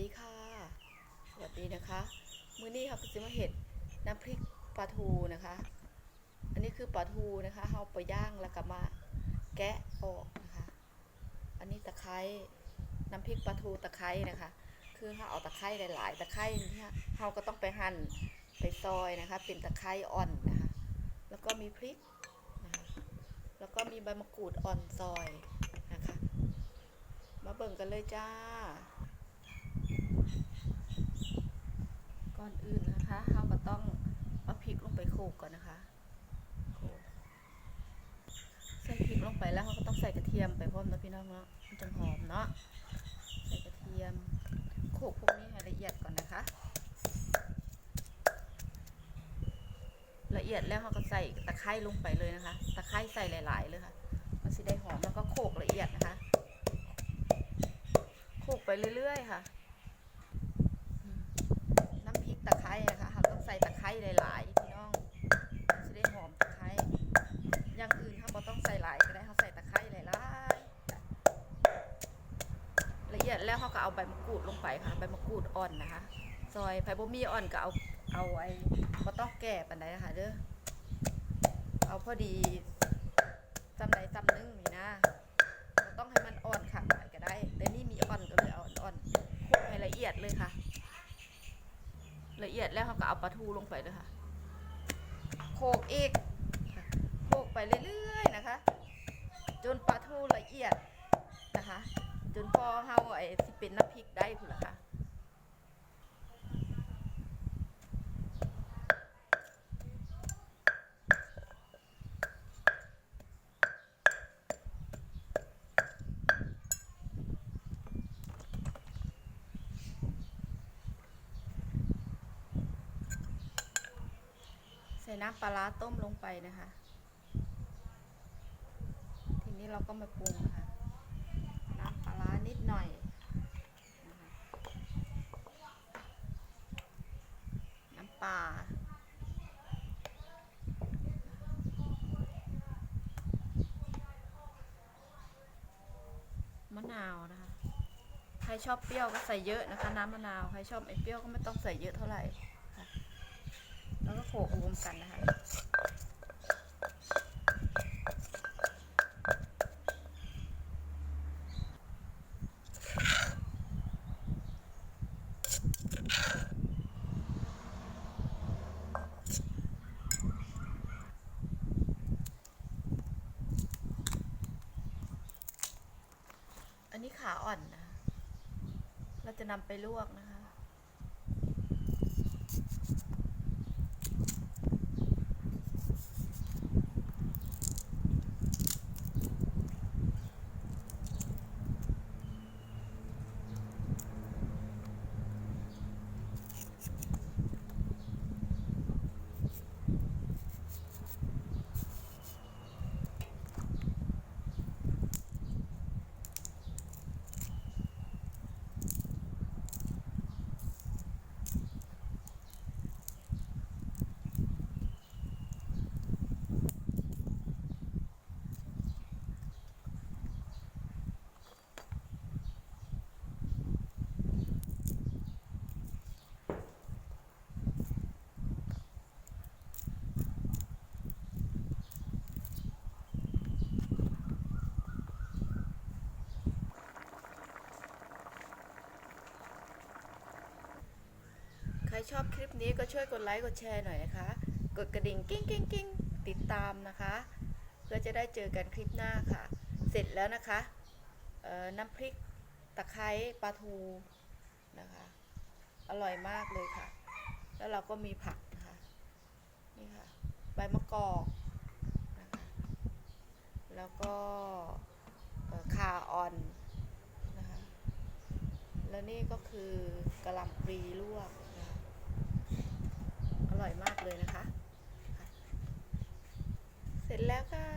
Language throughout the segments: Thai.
ดีค่ะ สวัสดีนะคะ มื้อนี้ค่ะก็จะมาเห็ดน้ำพริกปลาทูนะคะ อันนี้คือปลาทูนะคะเอาไปย่างแล้วก็มาแกะออกนะคะ อันนี้ตะไคร้น้ำพริกปลาทูตะไคร้นะคะ คือถ้าเอาตะไคร้หลายๆตะไคร้เนี่ยเราก็ต้องไปหั่นไปซอยนะคะ เป็นตะไคร้อ่อนนะคะ แล้วก็มีพริกนะคะแล้วก็มีใบมะกรูดอ่อนซอยนะคะ มาเบิ่งกันเลยจ้า ก่อนอื่นนะคะเราก็ต้องเอาพริกลงไปโขลกก่อนนะคะโขกใส่พริกลงไปแล้วเราก็ต้องใส่กระเทียมไปพร้อมนะพี่น้องเนาะมันจะหอมเนาะใส่กระเทียมโขลกพวกนี้ให้ละเอียดก่อนนะคะ ละเอียดแล้วเราก็ใส่ตะไคร้ลงไปเลยนะคะ ตะไคร้ใส่หลาย ๆ เลยค่ะ มันสิได้หอมแล้วก็โขลกละเอียดนะคะโขลกไปเรื่อย ๆ ค่ะอืมน้ำพริกตะไคร้นะคะเราต้อง ใส่ตะไคร้หลายๆพี่น้องมันสิได้หอมตะไคร้อย่างอื่นค่ะเราต้องใส่หลายก็ได้เขาใส่ตะไคร้หลายๆละเอียดแล้วเขาก็เอาใบมะกรูดลงไปค่ะใบมะกรูดอ่อนนะคะซอยไผ่บ่มีอ่อนก็เอาเอาไอ้บ่ต้องแก่ปานใดนะคะเด้อเอาพอดีจำใดจำหนึงนี่นะบ่ต้องให้มันอ่อนค่ะหน่อยก็ได้แต่นี่มีอ่อนก็เลยเอาอ่อนๆคลุกให้ละเอียดเลยค่ะ ละเอียดแล้วเขาก็เอา ปลาทูลงไปเลยค่ะโขกอีกโขกไปเรื่อยๆนะคะ จนปลาทูละเอียดนะคะ จนพอเฮาไอ้สิเป็นน้ำพริกได้พุ่นละค่ะ ใส่น้ำปลาร้าต้มลงไปนะคะ ทีนี้เราก็มาปรุงนะคะ น้ำปลาร้านิดหน่อยนะคะน้ำปลามะนาวนะคะ ใครชอบเปรี้ยวก็ใส่เยอะนะคะ น้ำมะนาว ใครชอบไอ้เปรี้ยวก็ไม่ต้องใส่เยอะเท่าไหร่ ค่ะแล้วก็โขลกรวมกันนะคะอันนี้ขาอ่อนนะคะเราจะนำไปลวกนะคะ ใคร ชอบคลิปนี้ก็ช่วยกดไลค์กดแชร์หน่อยนะคะ กดกระดิ่งกิ้งกิ้งกิ้งติดตามนะคะ เพื่อจะได้เจอกันคลิปหน้าค่ะ เสร็จแล้วนะคะน้ำพริกตะไคร้ปลาทูนะคะ อร่อยมากเลยค่ะ แล้วเราก็มีผักนะคะนี่ค่ะใบมะกอกนะคะแล้วก็ข่าอ่อนนะคะแล้วนี่ก็คือกะหล่ำปลีลวก ร่อยมากเลยนะคะค่ะเสร็จแล้วค่ะ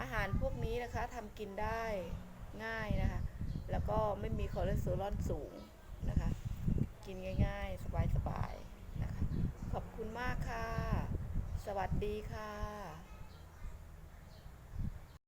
อาหารพวกนี้นะคะทำกินได้ง่ายนะคะ แล้วก็ไม่มีคอเลสเตอรอลสูงนะคะ กินง่ายๆ สบายๆนะคะ ขอบคุณมากค่ะ สวัสดีค่ะ